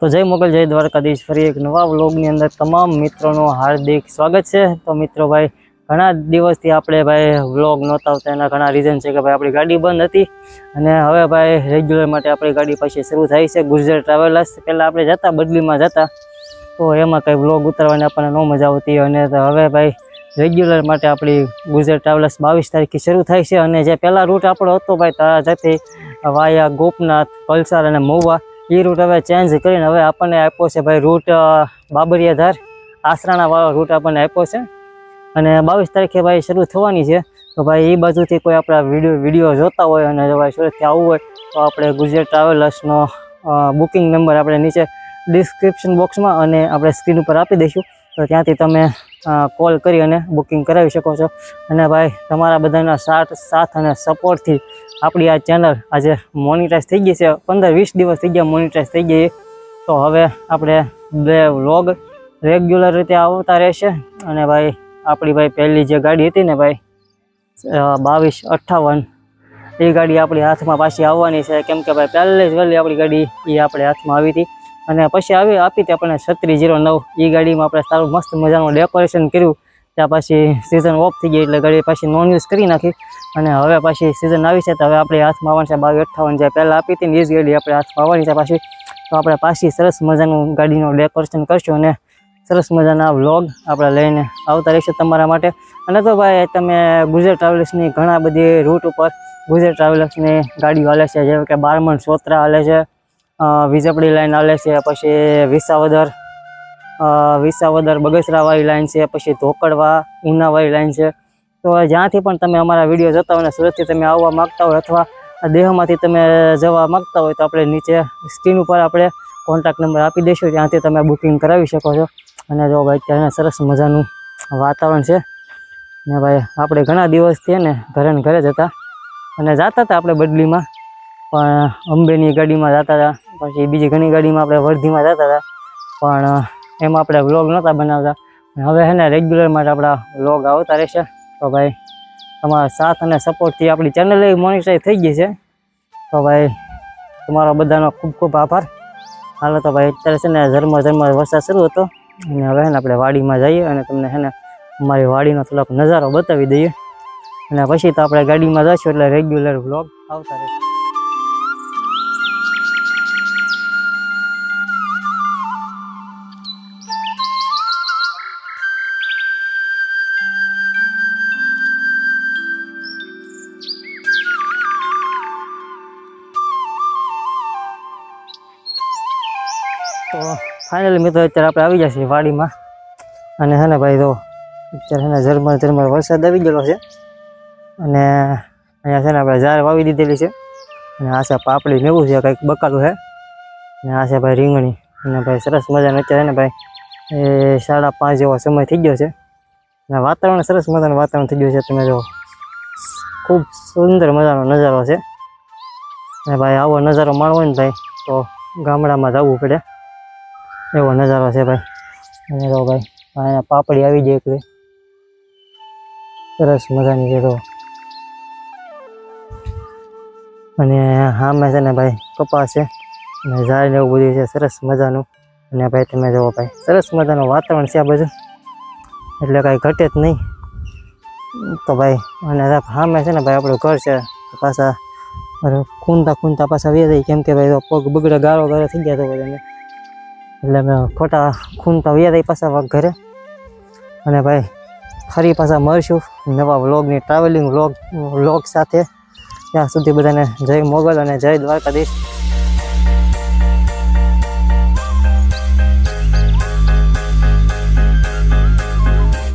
તો જય મોગલ, જય દ્વારકાધીશ. ફરી એક નવા વ્લોગની અંદર તમામ મિત્રોનું હાર્દિક સ્વાગત છે. તો મિત્રો ભાઈ, ઘણા દિવસથી આપણે ભાઈ વ્લોગ નહોતા આવતા, એના ઘણા રીઝન છે કે ભાઈ આપણી ગાડી બંધ હતી. અને હવે ભાઈ રેગ્યુલર માટે આપણી ગાડી પાછી શરૂ થાય છે. ગુજરાત ટ્રાવેલર્સ પહેલાં આપણે જતા, બદલીમાં જતા. તો એમાં કંઈ વ્લોગ ઉતારવાની આપણને ન મજા આવતી. અને હવે ભાઈ રેગ્યુલર માટે આપણી ગુજરાત ટ્રાવેલર્સ બાવીસ તારીખથી શરૂ થાય છે. અને જે પહેલાં રૂટ આપણો હતો ભાઈ, તારા જતી વાયા ગોપનાથ પલસાર અને મહુવા એ રૂટ હવે ચેન્જ કરીને હવે આપણને આપ્યો છે ભાઈ રૂટ બાબરિયાધાર. આસરાણાવાળો રૂટ આપણને આપ્યો છે. અને બાવીસ તારીખે ભાઈ શરૂ થવાની છે. તો ભાઈ એ બાજુથી કોઈ આપણા વીડિયો વીડિયો જોતા હોય અને જો ભાઈ સુરતથી આવવું હોય, તો આપણે ગુજરાત ટ્રાવેલર્સનો બુકિંગ નંબર આપણે નીચે ડિસ્ક્રિપ્શન બોક્સમાં અને આપણે સ્ક્રીન ઉપર આપી દઈશું. તો ત્યાંથી તમે કોલ કરી અને બુકિંગ કરાવી શકો છો. અને ભાઈ તમારા બધાના સાથ સાથ અને સપોર્ટથી આપણી આ ચેનલ આજે મોનિટાઈઝ થઈ ગઈ છે. પંદર વીસ દિવસ થઈ ગયા મોનિટાઈઝ થઈ ગઈ. તો હવે આપણે બે વ્લોગ રેગ્યુલર રીતે આવતા રહેશે. અને ભાઈ, આપણી ભાઈ પહેલી જે ગાડી હતી ને ભાઈ બાવીસ અઠ્ઠાવન, એ ગાડી આપણી હાથમાં પાછી આવવાની છે. કેમ કે ભાઈ પહેલે જ વહેલી આપણી ગાડી એ આપણે હાથમાં આવી હતી. અને પછી આવી આપી હતી આપણને છત્રીસ જીરો નવ. એ ગાડીમાં આપણે સારું મસ્ત મજાનું ડેકોરેશન કર્યું. ત્યાં પાછી સિઝન ઓફ થઈ ગઈ એટલે ગાડી પાછી નોન યુઝ કરી નાખી. અને હવે પાછી સિઝન આવી છે તો હવે આપણે હાથમાં આવવાની છે બાવીસ અઠ્ઠાવન જે પહેલાં આપી હતી ને એ ગાડી આપણે હાથમાં આવવાની છે પાછી. તો આપણે પાછી સરસ મજાનું ગાડીનું ડેકોરેશન કરશું અને સરસ મજાના વ્લોગ આપણે લઈને આવતા રહીશું તમારા માટે. અને તો ભાઈ તમે ગુજરાત ટ્રાવેલ્સની ઘણા બધી રૂટ ઉપર ગુજરાત ટ્રાવેલ્સની ગાડીઓ હાલે છે. જેમ કે બારમણ સોત્રા હાલે છે વિઝપડી લાઈન હાલે છે, પછી વિસાવદર વિસાવદર બગસરાવાળી લાઈન છે, પછી ધોકડવા ઉનાવાળી લાઈન છે. તો જ્યાંથી પણ તમે અમારા વીડિયો જોતા હોય અને સુરતથી તમે આવવા માગતા હોય અથવા દેહમાંથી તમે જવા માગતા હોય તો આપણે નીચે સ્ક્રીન ઉપર આપણે કોન્ટેક્ટ નંબર આપી દઈશું. ત્યાંથી તમે બુકિંગ કરાવી શકો છો. અને જો ભાઈ અત્યારે સરસ મજાનું વાતાવરણ છે. ને ભાઈ, આપણે ઘણા દિવસથી ને, ઘરે ને ઘરે જતા અને જતા હતા આપણે બદલીમાં. પણ અંબેની ગાડીમાં જતા હતા. પછી બીજી ઘણી ગાડીમાં આપણે વર્ધીમાં જતા હતા. પણ એમાં આપણે વ્લોગ નહોતા બનાવતા. હવે હે ને રેગ્યુલર માટે આપણા વ્લોગ આવતા રહેશે તો ભાઈ, તમારા સાથ અને સપોર્ટથી આપણી ચેનલ મોનિટાઈઝ થઈ ગઈ છે. તો ભાઈ, તમારો બધાનો ખૂબ ખૂબ આભાર. હાલો તો ભાઈ, અત્યારે છે ને ઝરમર ઝરમર વરસાદ શરૂ હતો. અને હવે હે ને આપણે વાડીમાં જઈએ અને તમને છે ને અમારી વાડીનો થોડોક નજારો બતાવી દઈએ. અને પછી તો આપણે ગાડીમાં જઈશું એટલે રેગ્યુલર વ્લોગ આવતા રહેશે તો ફાઇનલી મિત્રો અત્યારે આપણે આવી જશે વાડીમાં. અને હે ને ભાઈ તો અત્યારે છે ને ઝરમર ઝરમર વરસાદ આવી ગયેલો છે. અને અહીંયા છે ને આપણે ઝાડ વાવી દીધેલી છે. અને આ પાપડી ને છે, કંઈક બકાલું છે. અને આ ભાઈ રીંગણી. અને ભાઈ સરસ મજાનું અત્યારે ને ભાઈ, એ સાડા પાંચ જેવો સમય થઈ ગયો છે. અને વાતાવરણ સરસ મજાનું વાતાવરણ થઈ ગયું છે. તમે જો, ખૂબ સુંદર મજાનો નજારો છે. અને ભાઈ આવો નજારો માણવો ને ભાઈ, તો ગામડામાં જવું પડે. એવો નજારો છે ભાઈ. અને તો ભાઈ, અહીંયા પાપડી આવી જાય એકલી. સરસ મજાની છે તો. અને હામે છે ને ભાઈ કપાસ છે. અને ઝાડ ને એવું બધું છે, સરસ મજાનું. અને ભાઈ તમે જુઓ ભાઈ, સરસ મજાનું વાતાવરણ છે આ બાજુ. એટલે કાંઈ ઘટે જ નહીં. તો ભાઈ, અને સામે છે ને ભાઈ, આપણું ઘર છે. પાછા ખૂનતા ખૂનતા પાછા વે જાય. કેમ કે ભાઈ પગ બગડે, ગાળો ગાળો થઈ ગયા તો બધાને એટલે અમે ખોટા ખૂનતા વ્યા થઈ પાછા ઘરે. અને ભાઈ, ફરી પાછા મળશું નવા વ્લોગની ટ્રાવેલિંગ વ્લોગ વ્લોગ સાથે. ત્યાં સુધી બધાને જય મોગલ અને જય દ્વારકાધીશ.